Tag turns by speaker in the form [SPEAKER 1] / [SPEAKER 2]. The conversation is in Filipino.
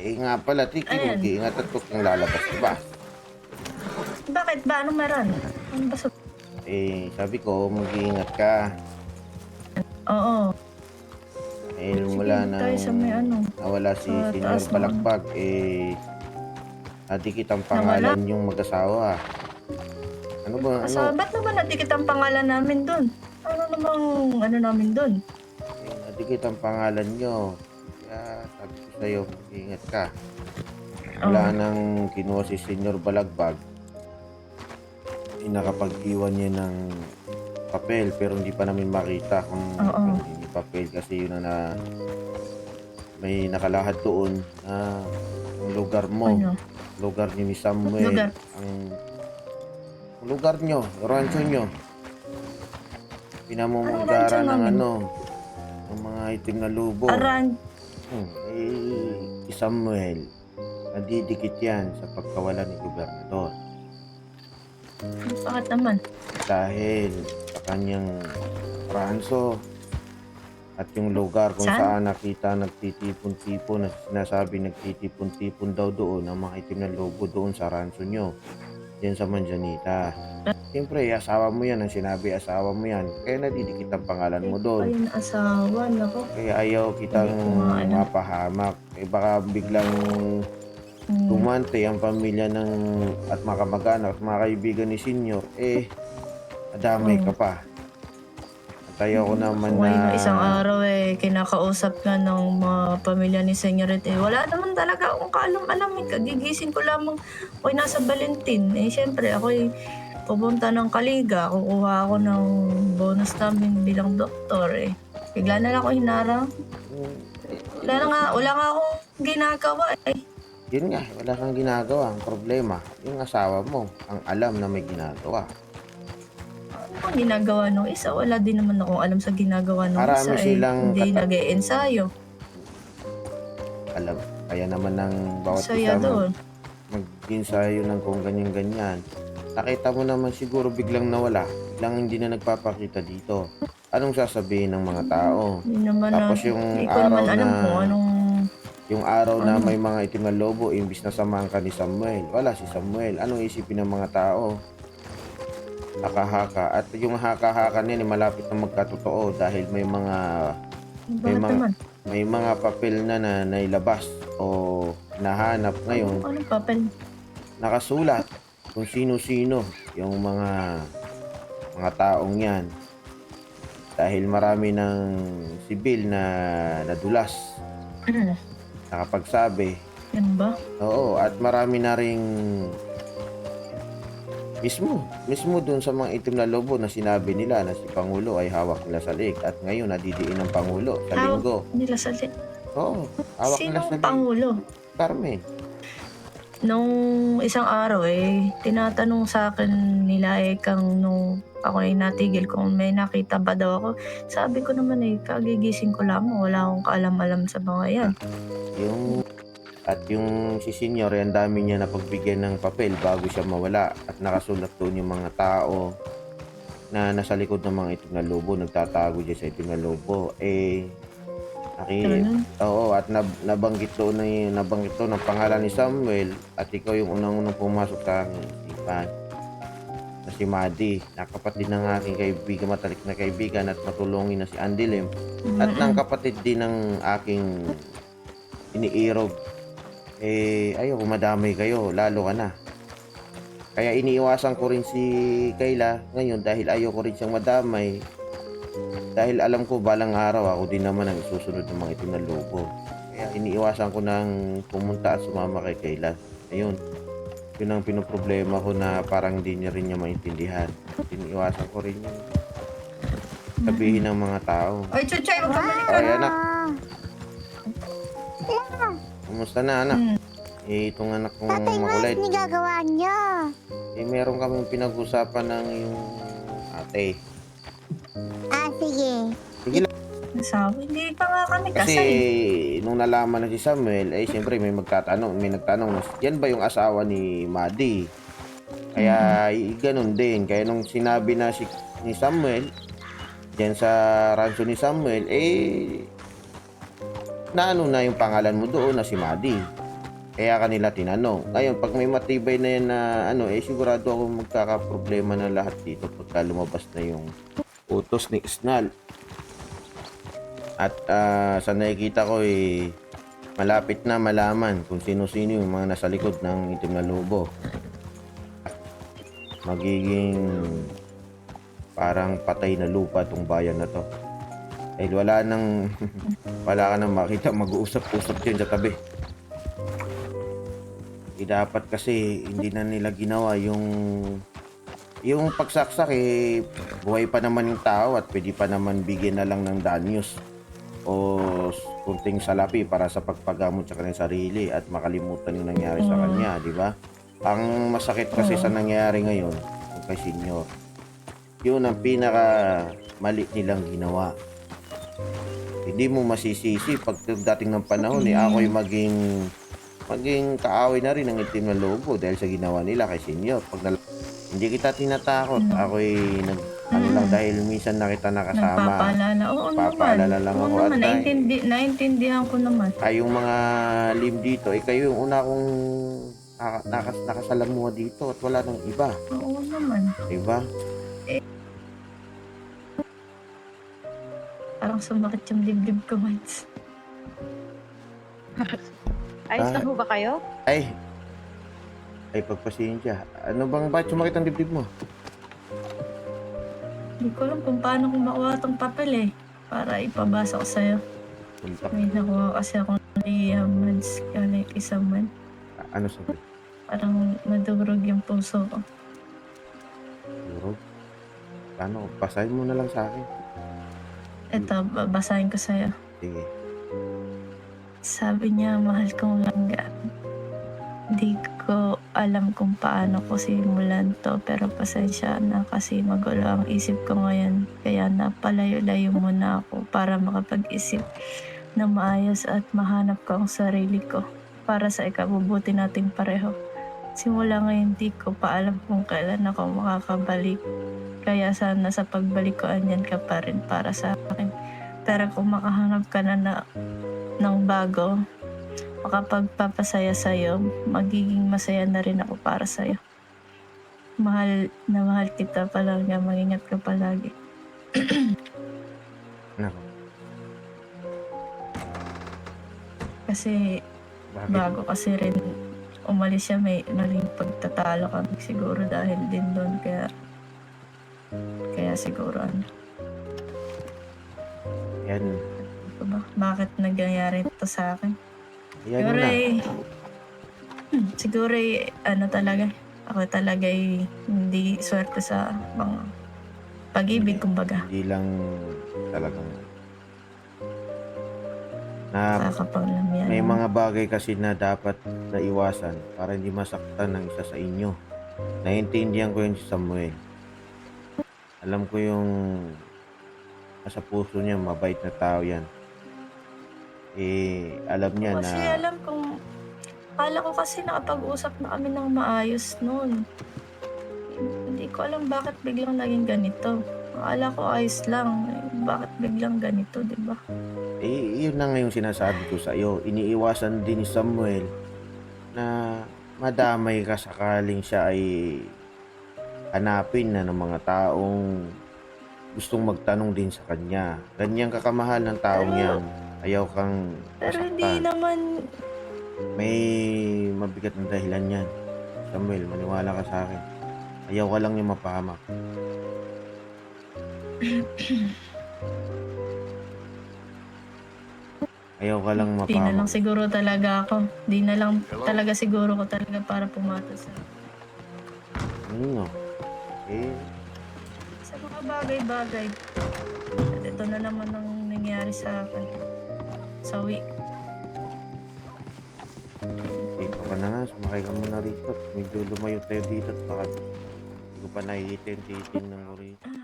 [SPEAKER 1] Eh nga pala, Tiki,
[SPEAKER 2] Ayan.
[SPEAKER 1] mag-iingat at huwag kang lalabas, diba?
[SPEAKER 2] Bakit ba? Anong meron? Ano ba sa...
[SPEAKER 1] Eh, sabi ko, mag-iingat ka.
[SPEAKER 2] Oo.
[SPEAKER 1] Eh,
[SPEAKER 2] Sige,
[SPEAKER 1] mula na
[SPEAKER 2] tayo sa may ano.
[SPEAKER 1] nawala si
[SPEAKER 2] sa
[SPEAKER 1] Senior
[SPEAKER 2] taas
[SPEAKER 1] Balakbag, eh, nadikit ang pangalan yung mag-asawa. Ano ba, ano?
[SPEAKER 2] Asa, ba't naman natikit ang pangalan namin dun? Ano namang ano namin dun?
[SPEAKER 1] Eh, nadikit ang pangalan nyo. Kaya sabi ko sa'yo, mag-iingat ka. Wala nang kinuha si Senior Balagbag. Nakapag-iwan niya ng papel pero hindi pa namin makita kung
[SPEAKER 2] Oo.
[SPEAKER 1] kung hindi papel kasi yun na, na may nakalahad doon na ang lugar mo,
[SPEAKER 2] Ano?
[SPEAKER 1] lugar ni Miss Samuel,
[SPEAKER 2] Lugar?
[SPEAKER 1] ang ang lugar nyo, rancho nyo. Pinamumunggaran ng
[SPEAKER 2] Anong rancho namin?
[SPEAKER 1] ano, ng mga itim na lubo.
[SPEAKER 2] Aran.
[SPEAKER 1] Hmm, eh, si Samuel, nadidikit yan sa pagkawala ni Gobernador.
[SPEAKER 2] Bakit naman?
[SPEAKER 1] Dahil sa kanyang ranso at yung lugar kung
[SPEAKER 2] Saan?
[SPEAKER 1] saan nakita nagtitipon-tipon at sinasabi nagtitipon-tipon daw doon ang mga itim na lobo doon sa ranso nyo. Yan sa Manjanita. Siyempre, asawa mo yan. Ang sinabi, asawa mo yan. Kaya nadidikit ang pangalan mo doon.
[SPEAKER 2] Ayun, asawa. Nako.
[SPEAKER 1] Kaya ayaw kitang mapahamak. Eh baka biglang
[SPEAKER 2] Hmm.
[SPEAKER 1] tumante ang pamilya ng at mga kamag-anak at mga kaibigan ni Senior, eh, adamay ka pa. At ayaw ko naman
[SPEAKER 2] ngayon
[SPEAKER 1] na...
[SPEAKER 2] isang araw eh, kinakausap nga ng mga pamilya ni Senyorit eh, wala naman talaga akong kaalam-alam eh. Kagigising ko lamang, ako'y nasa Valentin. Eh, syempre, ako'y pupunta ng Kaliga, kukuha ako ng bonus namin bilang doktor eh. Bigla na lang ako hinarang. Wala na nga, wala nga akong ginagawa eh.
[SPEAKER 1] Yun nga, wala kang ginagawa. Ang problema, yung asawa mo, ang alam na may ginagawa.
[SPEAKER 2] Ano ang ginagawa nung isa? Wala din naman akong alam sa ginagawa nung
[SPEAKER 1] Marami
[SPEAKER 2] isa eh.
[SPEAKER 1] silang
[SPEAKER 2] Hindi
[SPEAKER 1] kata-
[SPEAKER 2] nag ensayo
[SPEAKER 1] Alam, kaya naman ng bawat
[SPEAKER 2] Saya
[SPEAKER 1] isa
[SPEAKER 2] doon.
[SPEAKER 1] mag-ensayo ng kung ganyan-ganyan. Nakita mo naman siguro biglang nawala, biglang hindi na nagpapakita dito. Anong sasabihin ng mga tao?
[SPEAKER 2] Hindi naman
[SPEAKER 1] Tapos
[SPEAKER 2] na,
[SPEAKER 1] yung
[SPEAKER 2] hindi ko naman
[SPEAKER 1] araw
[SPEAKER 2] alam
[SPEAKER 1] na-
[SPEAKER 2] kung anong
[SPEAKER 1] Yung araw na may mga itim na lobo, imbis na samahan ka ni Samuel. Wala si Samuel. Anong isipin ng mga tao? Haka-haka. At yung haka-haka niya, malapit na magkatotoo dahil may mga
[SPEAKER 2] Bakit
[SPEAKER 1] mga-
[SPEAKER 2] naman?
[SPEAKER 1] may mga papel na na nailabas o nahanap ngayon.
[SPEAKER 2] Anong papel?
[SPEAKER 1] Nakasulat kung sino-sino yung mga mga taong yan. Dahil marami ng sibil na nadulas, nakapagsabi,
[SPEAKER 2] Yan ba?
[SPEAKER 1] Oo, at marami na ring mismo, mismo dun sa mga itim na lobo na sinabi nila na si Pangulo ay hawak nila sa leg at ngayon nadidiin ng Pangulo sa
[SPEAKER 2] Hawak
[SPEAKER 1] linggo.
[SPEAKER 2] nila sa li-
[SPEAKER 1] Oo, hawak nila sa
[SPEAKER 2] Sinong pangulo?
[SPEAKER 1] Carmen.
[SPEAKER 2] Nung isang araw eh, tinatanong sa akin nila eh kang nung ako ay natigil kung may nakita ba daw ako. Sabi ko naman eh, kagigising ko lamang. Wala akong kaalam-alam sa mga yan.
[SPEAKER 1] Yung at yung si Senior, ang dami niya napagbigyan ng papel bago siya mawala. At nakasulat doon yung mga tao na nasa likod ng mga itim na lobo, nagtatago dyan sa itim na lobo. Eh, naki,
[SPEAKER 2] Ganun.
[SPEAKER 1] Oo, at nab- nabanggit doon na nabanggit doon ang pangalan ni Samuel at ikaw yung unang-unang pumasok sa aking isipan na si Madi, nakapatid ng aking kaibigan, matalik na kaibigan at matulungin na si Andy Lim. At ng kapatid din ng aking iniirog eh ayaw madamay kayo, lalo ka na. Kaya iniiwasan ko rin si Kayla ngayon dahil ayaw ko rin siyang madamay dahil alam ko balang araw ako din naman ang susunod ng mga itim na lobo. Kaya iniiwasan ko nang pumunta at sumama kay Kayla. Ayun. Yun ang pinoproblema ko na parang hindi niya rin niya maintindihan. Iniiwasan ko rin yung sabihin ng mga tao.
[SPEAKER 2] Ay, Chuchay, magkamali ka.
[SPEAKER 1] Ay, anak. Kumusta na, anak?
[SPEAKER 2] Hmm.
[SPEAKER 1] Eh, itong anak kong
[SPEAKER 3] Tatay,
[SPEAKER 1] makulit.
[SPEAKER 3] nagagawa niya?
[SPEAKER 1] Eh, meron kaming pinag-usapan ng yung ate.
[SPEAKER 3] Ah, sige.
[SPEAKER 2] Sabi, hindi pa nga kami
[SPEAKER 1] Kasi
[SPEAKER 2] kasal.
[SPEAKER 1] nung nalaman na si Samuel, eh siyempre may magtatanong, may nagtanong, na, yan ba yung asawa ni Madi? Kaya i- ganun din. Kaya nung sinabi na si ni Samuel, yan sa rancho ni Samuel, eh naano na yung pangalan mo doon na si Madi. Kaya kanila tinanong. Ngayon, pag may matibay na yan na ano, eh sigurado ako magkakaproblema na lahat dito pagka lumabas na yung utos ni Snal. At ah, sa nakikita ko eh, malapit na malaman kung sino-sino yung mga nasa likod ng itim na lobo. Magiging parang patay na lupa tong bayan na to. Dahil wala nang wala ka nang makita mag-uusap-usap dyan sa tabi. Eh, dapat kasi hindi na nila ginawa yung yung pagsaksak eh buhay pa naman yung tao at pwede pa naman bigyan na lang ng danyos o kunting salapi para sa pagpagamot sa kanyang sarili at makalimutan yung nangyari sa
[SPEAKER 2] Mm.
[SPEAKER 1] kanya, di ba? Ang masakit kasi sa nangyari ngayon kay senior, yun ang pinaka mali nilang ginawa. Hindi mo masisisi pag dating ng panahon eh ako'y maging maging kaaway na rin ng itim na lobo dahil sa ginawa nila kay senior. Pag nal- hindi kita tinatakot,
[SPEAKER 2] Mm.
[SPEAKER 1] ako'y nag ano lang dahil minsan na kita nakasama.
[SPEAKER 2] Nagpapaalala. Oo
[SPEAKER 1] Papaalala
[SPEAKER 2] naman.
[SPEAKER 1] lang
[SPEAKER 2] Oo
[SPEAKER 1] ako
[SPEAKER 2] naman.
[SPEAKER 1] at dahil-
[SPEAKER 2] Naintindi, naintindihan ko naman.
[SPEAKER 1] Ay yung mga lim dito, eh kayo yung una kong naka- nakas nakasalamuha dito at wala nang iba,
[SPEAKER 2] Oo naman.
[SPEAKER 1] diba?
[SPEAKER 2] Parang sumakit yung dibdib ko, Mads.
[SPEAKER 4] Ayos
[SPEAKER 1] Ah.
[SPEAKER 4] na ho ba kayo?
[SPEAKER 1] Ay, ay pagpasensya. Ano bang bakit sumakit ang dibdib mo?
[SPEAKER 2] Hindi ko alam kung paano ko makuha tong papel eh. Para ipabasa ko sa'yo.
[SPEAKER 1] Punta.
[SPEAKER 2] May nakuha kasi akong liya, Mads. Kaya isang man.
[SPEAKER 1] Ano sabi?
[SPEAKER 2] Parang nadurog yung puso ko.
[SPEAKER 1] Durog? Paano? Pasahin mo na lang sa akin.
[SPEAKER 2] Ito, babasahin ko sa'yo.
[SPEAKER 1] Sige.
[SPEAKER 2] Sabi niya, mahal kong langga. Di ko alam kung paano ko simulan to, pero pasensya na kasi magulo ang isip ko ngayon. Kaya napalayo-layo muna ako para makapag-isip na maayos at mahanap ko ang sarili ko para sa ikabubuti nating pareho. Simula ngayon di ko pa alam kung kailan ako makakabalik. Kaya sana sa pagbalik ko andyan ka pa rin para sa akin. Pero kung makahanap ka na, na ng bago, makapagpapasaya sa'yo, magiging masaya na rin ako para sa'yo. Mahal na mahal kita palagi, mag-ingat ka palagi.
[SPEAKER 1] Nako.
[SPEAKER 2] Kasi
[SPEAKER 1] Bakit?
[SPEAKER 2] bago kasi rin umalis siya, may naging pagtatalo kami siguro dahil din doon. Kaya, kaya siguro ano,
[SPEAKER 1] Yan.
[SPEAKER 2] ano ba? Bakit nangyayari ito sa akin?
[SPEAKER 1] Yan
[SPEAKER 2] Siguro
[SPEAKER 1] na.
[SPEAKER 2] eh, hmm, siguro eh, ano talaga, ako talaga eh, hindi swerte sa mga pag-ibig, kumbaga.
[SPEAKER 1] Hindi lang talagang na may mga bagay kasi na dapat naiwasan para hindi masaktan ng isa sa inyo. Naiintindihan ko yun si Samuel. Alam ko yung nasa puso niya, mabait na tao yan. Eh, alam niya
[SPEAKER 2] Kasi
[SPEAKER 1] na
[SPEAKER 2] alam kong, akala ko kasi nakapag-usap na kami ng maayos noon. Hindi ko alam bakit biglang naging ganito. Akala ko ayos lang. Eh, Bakit biglang ganito, di ba?
[SPEAKER 1] Eh, yun na nga yung sinasabi ko sa iyo. Iniiwasan din ni Samuel na madamay ka sakaling siya ay hanapin na ng mga taong gustong magtanong din sa kanya. Ganyang kakamahal ng taong
[SPEAKER 2] Pero-
[SPEAKER 1] yan. Ayaw kang
[SPEAKER 2] Pero hindi
[SPEAKER 1] masaktan.
[SPEAKER 2] naman,
[SPEAKER 1] May mabigat na dahilan yan. Samuel, maniwala ka sa akin. Ayaw ka lang niya mapahamak. Ayaw ka lang
[SPEAKER 2] di na lang siguro talaga ako. Di na lang talaga siguro ko talaga para pumatas sa
[SPEAKER 1] Ano? Eh,
[SPEAKER 2] Sa mga bagay-bagay. At ito na naman ang nangyari sa akin. Sa week.
[SPEAKER 1] dito ka na nga. Sumakay ka muna rito. Medyo lumayo tayo dito. at Baka hindi ko pa nakikita yung titin ng ko rito.